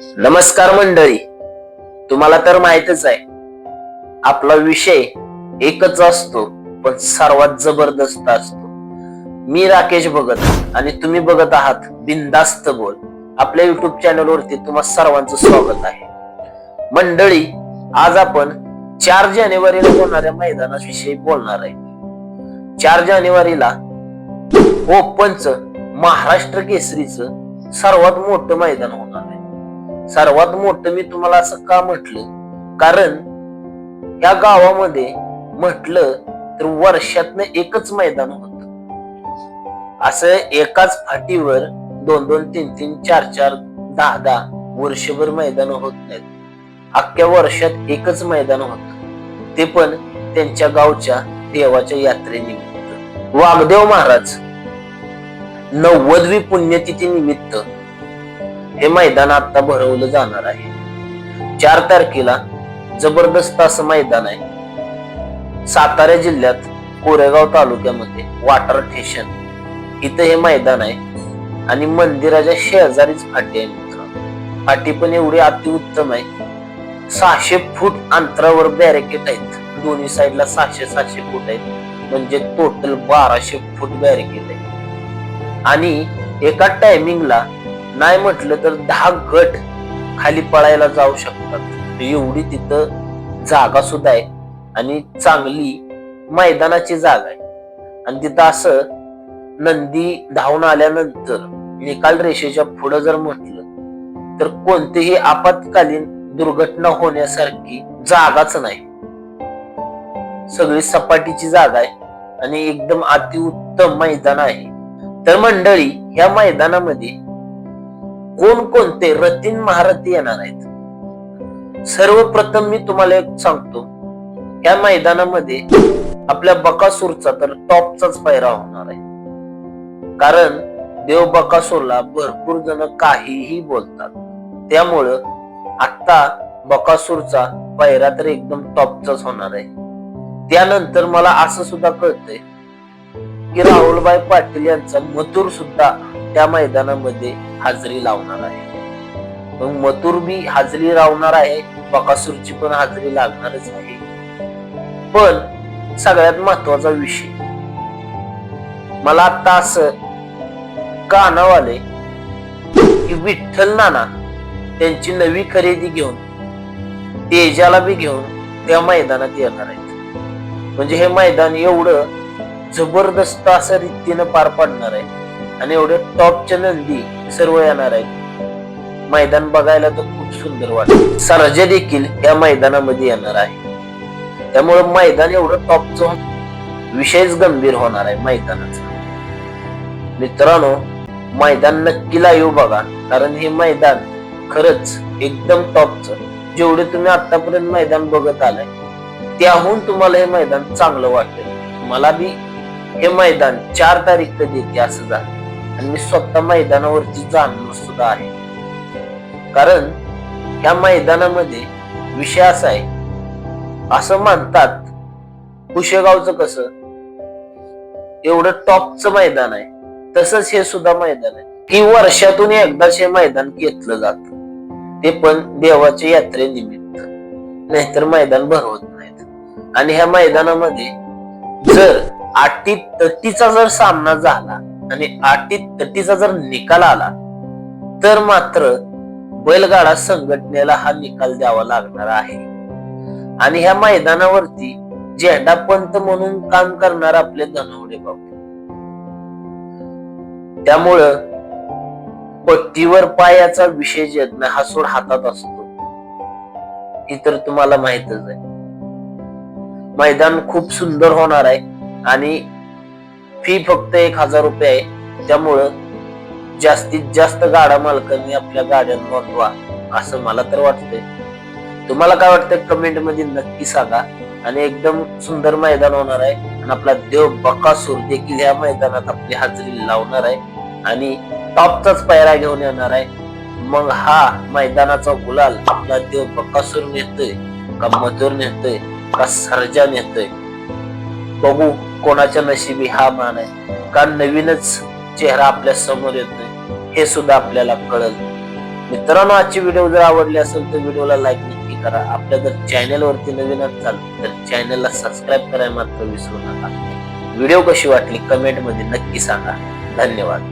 नमस्कार मंडळी. तुम्हाला तर माहितच आहे. आपला विषय एकच असतो पण सर्वात जबरदस्त असतो. मी राकेश भगत आणि तुम्ही बघत आहात बिंदास्त बोल. आपल्या युट्यूब चॅनल वरती तुम्हा सर्वांचं स्वागत आहे. मंडळी आज आपण चार जानेवारीला होणाऱ्या मैदानाविषयी बोलणार आहे. चार जानेवारीला ओपनच महाराष्ट्र केसरीचं सर्वात मोठं मैदान होणार. सर्वात मोठं मी तुम्हाला असं का म्हटलं? कारण या गावामध्ये म्हटलं तर वर्षातनं एकच मैदान होत. असं एकाच फाटीवर दोन दोन तीन तीन चार चार दहा दहा वर्षभर मैदान होत नाहीत. अख्ख्या वर्षात एकच मैदान होत. ते पण त्यांच्या गावच्या देवाच्या यात्रेनिमित्त. वाघदेव महाराज नव्वदवी पुण्यतिथी निमित्त हे मैदान आता भरवलं जाणार आहे. चार तारखेला जबरदस्त असं मैदान आहे. सातारा जिल्ह्यात कोरेगाव तालुक्यामध्ये वाटर स्टेशन इथं हे मैदान आहे. आणि मंदिराच्या शेजारीच फाटी आहे मित्र फाटी पण एवढी अतिउत्तम आहे. सहाशे फूट अंतरावर बॅरिकेड आहेत. दोन्ही साईडला सहाशे सहाशे फूट आहेत. म्हणजे टोटल बाराशे फूट बॅरिकेड आहे. आणि एका टायमिंगला नाही म्हटलं तर दहा गट खाली पळायला जाऊ शकतात. एवढी तिथं जागा सुद्धा आहे आणि चांगली मैदानाची जागा आहे. आणि तिथं असं नंदी धावून आल्यानंतर निकाल रेषेच्या पुढं जर म्हटलं तर कोणतीही आपत्कालीन दुर्घटना होण्यासारखी जागाच नाही. सगळी सपाटीची जागा आहे आणि एकदम अतिउत्तम मैदान आहे. तर मंडळी या मैदानामध्ये कोणकोणते रतीन महारथी येणार आहेत? सर्वप्रथम मी तुम्हाला एक सांगतो. या मैदानामध्ये आपल्या बकासूरचा तर टॉपचाच पैरा होणार आहे. कारण देव बकासूरला भरपूर जण काहीही बोलतात. त्यामुळं आता बकासूरचा पैरा तर एकदम टॉपचाच होणार आहे. त्यानंतर मला असं सुद्धा कळतंय की राहुलभाई पाटील यांचा मथुर सुद्धा त्या मैदानामध्ये हाजरी लावणार आहे. मग मथुर बी हाजरी लावणार आहे बकासूरची पण हाजरी लागणारच आहे. पण सगळ्यात महत्त्वाचा विषय मला आता असं कानावाले की विठ्ठल नाना त्यांची नवी खरेदी घेऊन तेजाला बी घेऊन त्या मैदानात येणार आहेत. म्हणजे हे मैदान एवढं जबरदस्त असं रीतीनं पार पडणार आहे. आणि एवढे टॉपच्या नंदी सर्व येणार आहेत. मैदान बघायला तर खूप सुंदर वाटत सरजे देखील या मैदानामध्ये येणार आहे. त्यामुळे मैदान एवढं टॉपचं विषयच गंभीर होणार आहे मैदानाचा. मित्रांनो मैदान नक्की लाईव्ह बघा. कारण हे मैदान खरंच एकदम टॉपचं जेवढे तुम्ही आतापर्यंत मैदान बघत आलाय त्याहून तुम्हाला हे मैदान चांगलं वाटेल. मला बी हे मैदान चार तारीख कधी असं झालं. आणि मी स्वतः मैदानावरती जाणलो सुद्धा आहे. कारण ह्या मैदानामध्ये विषय असा आहे असं मानतात कुशेगावचं कसं? एवढं टॉपचं मैदान आहे तसंच हे सुद्धा मैदान आहे. की वर्षातून एकदाच हे मैदान घेतलं जात. ते पण देवाच्या यात्रेनिमित्त. नाहीतर मैदान भरवत नाहीत. आणि ह्या मैदानामध्ये जर आटी तटीचा जर सामना झाला आणि आटी तटीचा जर निकाल आला तर मात्र बैलगाडा संघटनेला हा निकाल द्यावा लागणार आहे. आणि ह्या मैदानावरती झेंडा पंत म्हणून काम करणार आपले धनवडे बाबू त्यामुळं पट्टीवर पायाचा विषय जज्ञ हा सोड हातात असतो. ही तर तुम्हाला माहितच आहे. मैदान खूप सुंदर होणार आहे आणि फी फक्त एक हजार रुपये आहे. त्यामुळं जास्तीत जास्त गाडा मालकांनी आपल्या गाड्या नोंदवा असं मला तर वाटतंय. तुम्हाला काय वाटतंय कमेंटमध्ये नक्की सांगा. आणि एकदम सुंदर मैदान होणार आहे. आणि आपला देव बकासूर देखील या मैदानात आपली हाजरी लावणार आहे. आणि टॉपचाच पायरा घेऊन येणार आहे. मग हा मैदानाचा गुलाल आपला देव बकासूर नेतोय का मधुर नेतोय का सर्जा नेतोय? बघू. कोणाच्या नशिबी हा मान आहे. का नवीनच चेहरा आपल्यासमोर येतोय. हे सुद्धा आपल्याला कळल. मित्रांनो आजची व्हिडिओ जर आवडली असेल तर व्हिडिओला लाईक नक्की करा. आपल्या जर चॅनेलवरती नवीन असाल तर चॅनेलला सबस्क्राईब करायला मात्र विसरू नका. व्हिडिओ कशी वाटली? कमेंटमध्ये नक्की सांगा. धन्यवाद.